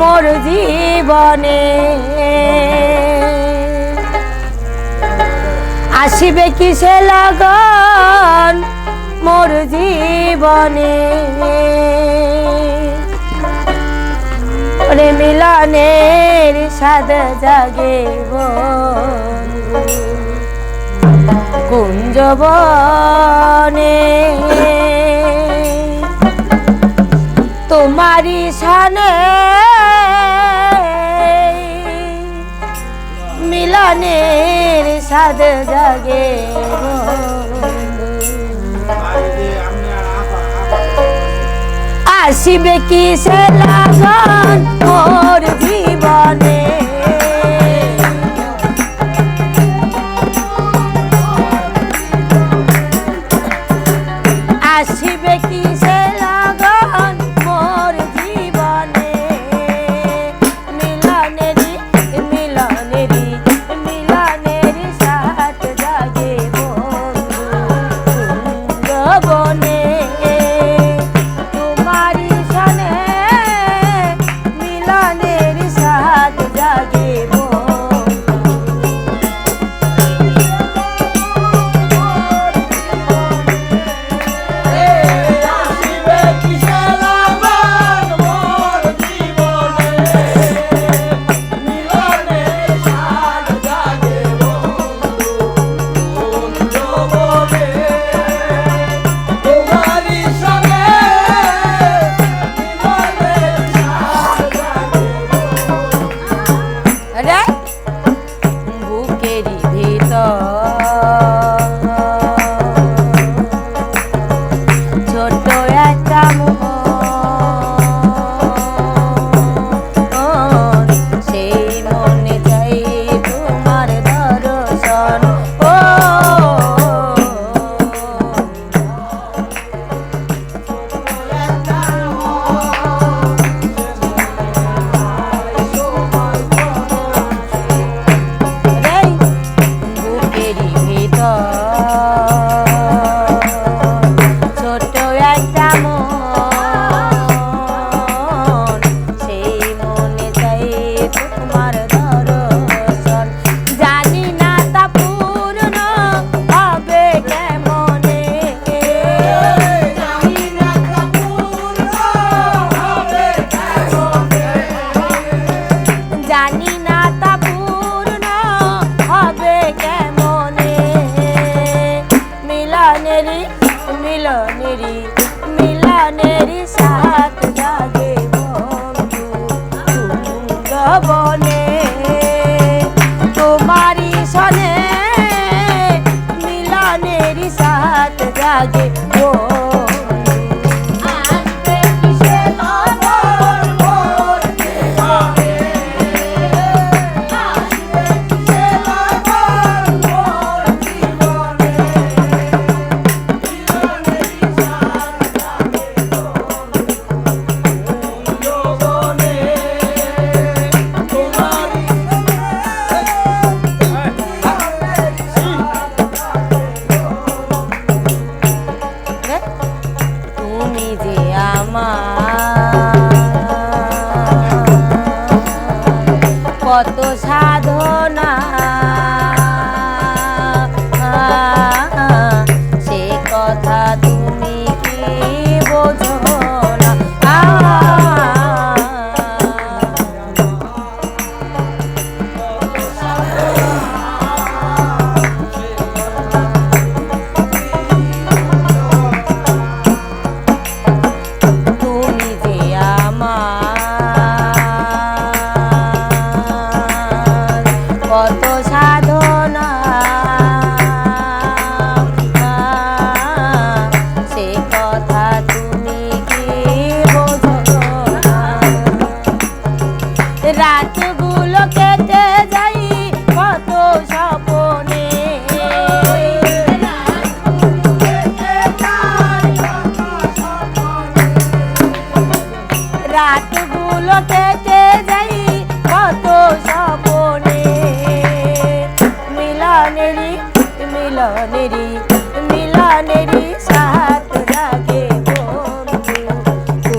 মোর জীবনে। আসিবে কিসে লাগন মোর জীবনে? ওরে মিলনের সাদ জাগে কুঞ্জবনে তোমারি সানে মিলনের সাদ জাগে আসিবে কি সে লাগন মোর calle. আমার রাতগুলো কেটে যাই কত সপনে মিলনেরি মিলনেরি মিলনেরি সাথ লাগে বন্ধু।